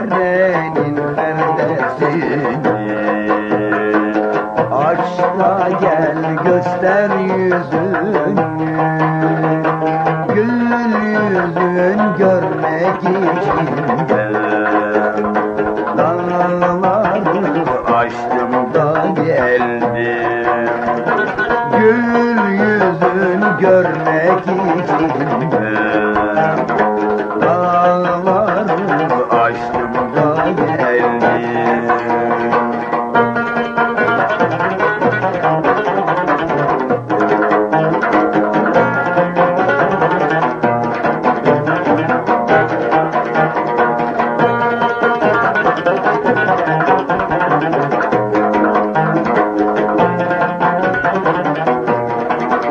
Pencerenin perdesini Da gel göster yüzünü. Gül yüzün görmek için de Dağları açtım da geldim. Gül yüzün görmek için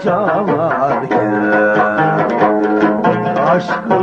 çalarken Aşkı